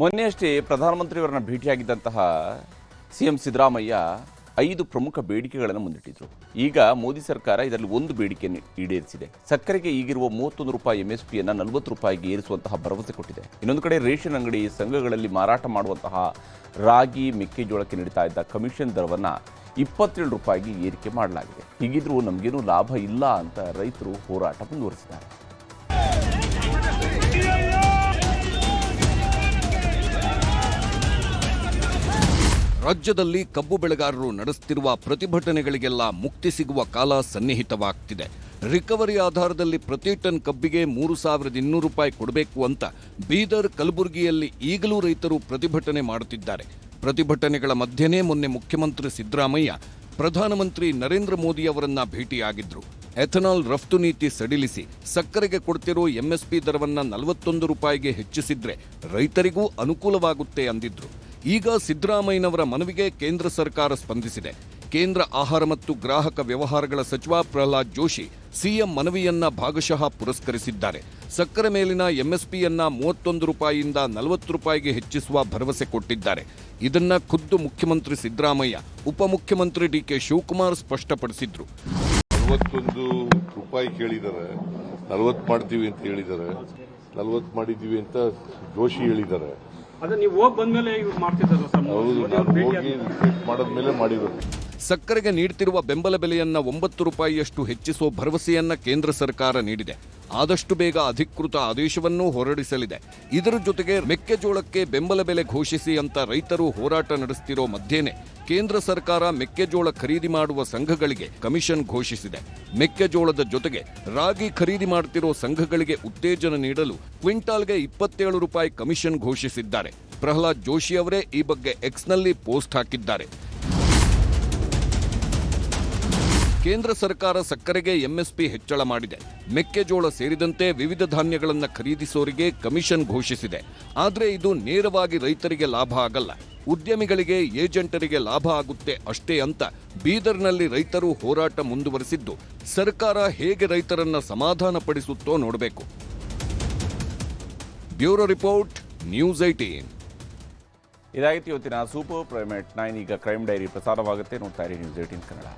ಮೊನ್ನೆಯಷ್ಟೇ ಪ್ರಧಾನಮಂತ್ರಿಯವರನ್ನ ಭೇಟಿಯಾಗಿದ್ದಂತಹ ಸಿಎಂ ಸಿದ್ದರಾಮಯ್ಯ ಐದು ಪ್ರಮುಖ ಬೇಡಿಕೆಗಳನ್ನು ಮುಂದಿಟ್ಟಿದ್ರು. ಈಗ ಮೋದಿ ಸರ್ಕಾರ ಇದರಲ್ಲಿ ಒಂದು ಬೇಡಿಕೆಯನ್ನು ಈಡೇರಿಸಿದೆ. ಸಕ್ಕರೆಗೆ ಈಗಿರುವ ಮೂವತ್ತೊಂದು ರೂಪಾಯಿ ಎಂ ಎಸ್ ಪಿಯನ್ನು ನಲವತ್ತು ರೂಪಾಯಿಗೆ ಏರಿಸುವಂತಹ ಭರವಸೆ ಕೊಟ್ಟಿದೆ. ಇನ್ನೊಂದು ಕಡೆ ರೇಷನ್ ಅಂಗಡಿ ಸಂಘಗಳಲ್ಲಿ ಮಾರಾಟ ಮಾಡುವಂತಹ ರಾಗಿ, ಮೆಕ್ಕೆಜೋಳಕ್ಕೆ ನೀಡ್ತಾ ಇದ್ದ ಕಮಿಷನ್ ದರವನ್ನು ಇಪ್ಪತ್ತೇಳು ರೂಪಾಯಿಗೆ ಏರಿಕೆ ಮಾಡಲಾಗಿದೆ. ಹೀಗಿದ್ರೂ ನಮಗೇನು ಲಾಭ ಇಲ್ಲ ಅಂತ ರೈತರು ಹೋರಾಟ ಮುಂದುವರಿಸಿದ್ದಾರೆ. ರಾಜ್ಯದಲ್ಲಿ ಕಬ್ಬು ಬೆಳೆಗಾರರು ನಡೆಸುತ್ತಿರುವ ಪ್ರತಿಭಟನೆಗಳಿಗೆಲ್ಲ ಮುಕ್ತಿ ಸಿಗುವ ಕಾಲ ಸನ್ನಿಹಿತವಾಗ್ತಿದೆ. ರಿಕವರಿ ಆಧಾರದಲ್ಲಿ ಪ್ರತಿ ಟನ್ ಕಬ್ಬಿಗೆ ಮೂರು ಸಾವಿರದ ಇನ್ನೂರು ರೂಪಾಯಿ ಕೊಡಬೇಕು ಅಂತ ಬೀದರ್ ಕಲಬುರಗಿಯಲ್ಲಿ ಈಗಲೂ ರೈತರು ಪ್ರತಿಭಟನೆ ಮಾಡುತ್ತಿದ್ದಾರೆ. ಪ್ರತಿಭಟನೆಗಳ ಮಧ್ಯೆನೇ ಮೊನ್ನೆ ಮುಖ್ಯಮಂತ್ರಿ ಸಿದ್ದರಾಮಯ್ಯ ಪ್ರಧಾನಮಂತ್ರಿ ನರೇಂದ್ರ ಮೋದಿ ಅವರನ್ನ ಭೇಟಿಯಾಗಿದ್ರು. ಎಥನಾಲ್ ರಫ್ತು ನೀತಿ ಸಡಿಲಿಸಿ ಸಕ್ಕರೆಗೆ ಕೊಡ್ತಿರೋ ಎಂಎಸ್ಪಿ ದರವನ್ನು ನಲವತ್ತೊಂದು ರೂಪಾಯಿಗೆ ಹೆಚ್ಚಿಸಿದ್ರೆ ರೈತರಿಗೂ ಅನುಕೂಲವಾಗುತ್ತೆ ಅಂದಿದ್ರು. ಈಗ ಸಿದ್ದರಾಮಯ್ಯನವರ ಮನವಿಗೆ ಕೇಂದ್ರ ಸರ್ಕಾರ ಸ್ಪಂದಿಸಿದೆ. ಕೇಂದ್ರ ಆಹಾರ ಮತ್ತು ಗ್ರಾಹಕ ವ್ಯವಹಾರಗಳ ಸಚಿವ ಪ್ರಹ್ಲಾದ್ ಜೋಶಿ ಸಿಎಂ ಮನವಿಯನ್ನ ಭಾಗಶಃ ಪುರಸ್ಕರಿಸಿದ್ದಾರೆ. ಸಕ್ಕರೆ ಮೇಲಿನ ಎಂಎಸ್ಪಿಯನ್ನ ಮೂವತ್ತೊಂದು ರೂಪಾಯಿಯಿಂದ ನಲವತ್ತು ರೂಪಾಯಿಗೆ ಹೆಚ್ಚಿಸುವ ಭರವಸೆ ಕೊಟ್ಟಿದ್ದಾರೆ. ಇದನ್ನ ಖುದ್ದು ಮುಖ್ಯಮಂತ್ರಿ ಸಿದ್ದರಾಮಯ್ಯ ಉಪಮುಖ್ಯಮಂತ್ರಿ ಡಿಕೆ ಶಿವಕುಮಾರ್ ಸ್ಪಷ್ಟಪಡಿಸಿದ್ರು. ನಲವತ್ತೊಂದು ರೂಪಾಯಿ ಕೇಳಿದ್ದಾರೆ. ನಲವತ್ತು ಮಾಡ್ತೀವಿ ಅಂತ ಹೇಳಿದ್ದಾರೆ. ನಲವತ್ತು ಮಾಡಿದ್ದೀವಿ ಅಂತ ಜೋಶಿ ಹೇಳಿದ್ದಾರೆ. ಸಕ್ಕರೆಗೆ ನೀಡುತ್ತಿರುವ ಬೆಂಬಲ ಬೆಲೆಯನ್ನ ಒಂಬತ್ತು ರೂಪಾಯಿಯಷ್ಟು ಹೆಚ್ಚಿಸುವ ಭರವಸೆಯನ್ನ ಕೇಂದ್ರ ಸರ್ಕಾರ ನೀಡಿದೆ. ಆದಷ್ಟು ಬೇಗ ಅಧಿಕೃತ ಆದೇಶವನ್ನೂ ಹೊರಡಿಸಲಿದೆ. ಇದರ ಜೊತೆಗೆ ಮೆಕ್ಕೆಜೋಳಕ್ಕೆ ಬೆಂಬಲ ಬೆಲೆ ಘೋಷಿಸಿ ಅಂತ ರೈತರು ಹೋರಾಟ ನಡೆಸುತ್ತಿರೋ ಮಧ್ಯೆನೆ ಕೇಂದ್ರ ಸರ್ಕಾರ ಮೆಕ್ಕೆಜೋಳ ಖರೀದಿ ಮಾಡುವ ಸಂಘಗಳಿಗೆ ಕಮಿಷನ್ ಘೋಷಿಸಿದೆ. ಮೆಕ್ಕೆಜೋಳದ ಜೊತೆಗೆ ರಾಗಿ ಖರೀದಿ ಮಾಡ್ತಿರೋ ಸಂಘಗಳಿಗೆ ಉತ್ತೇಜನ ನೀಡಲು ಕ್ವಿಂಟಾಲ್ಗೆ ಇಪ್ಪತ್ತೇಳು ರೂಪಾಯಿ ಕಮಿಷನ್ ಘೋಷಿಸಿದ್ದಾರೆ. ಪ್ರಹ್ಲಾದ್ ಜೋಶಿ ಅವರೇ ಈ ಬಗ್ಗೆ ಎಕ್ಸ್ನಲ್ಲಿ ಪೋಸ್ಟ್ ಹಾಕಿದ್ದಾರೆ. ಕೇಂದ್ರ ಸರ್ಕಾರ ಸಕ್ಕರೆಗೆ ಎಂಎಸ್ಪಿ ಹೆಚ್ಚಳ ಮಾಡಿದೆ. ಮೆಕ್ಕೆಜೋಳ ಸೇರಿದಂತೆ ವಿವಿಧ ಧಾನ್ಯಗಳನ್ನು ಖರೀದಿಸೋರಿಗೆ ಕಮಿಷನ್ ಘೋಷಿಸಿದೆ. ಆದರೆ ಇದು ನೇರವಾಗಿ ರೈತರಿಗೆ ಲಾಭ ಆಗಲ್ಲ. ಉದ್ಯಮಿಗಳಿಗೆ, ಏಜೆಂಟರಿಗೆ ಲಾಭ ಆಗುತ್ತೆ ಅಷ್ಟೇ ಅಂತ ಬೀದರ್ನಲ್ಲಿ ರೈತರು ಹೋರಾಟ ಮುಂದುವರೆಸಿದ್ದು. ಸರ್ಕಾರ ಹೇಗೆ ರೈತರನ್ನ ಸಮಾಧಾನ ಪಡಿಸುತ್ತೋ ನೋಡಬೇಕು. ಬ್ಯೂರೋ ರಿಪೋರ್ಟ್, ನ್ಯೂಸ್ ಐಟೀನ್ ಇದಾಗಿತ್ತು ಇವತ್ತಿನ ಸೂಪರ್ ಪ್ರೈಮೇಟ್ ನೈನ್ ಈಗ ಕ್ರೈಮ್ ಡೈರಿ ಪ್ರಸಾರವಾಗುತ್ತೆ. ನೋಡ್ತಾ ಇರಿ ನ್ಯೂಸ್ ಏಟೀನ್ ಕನ್ನಡ.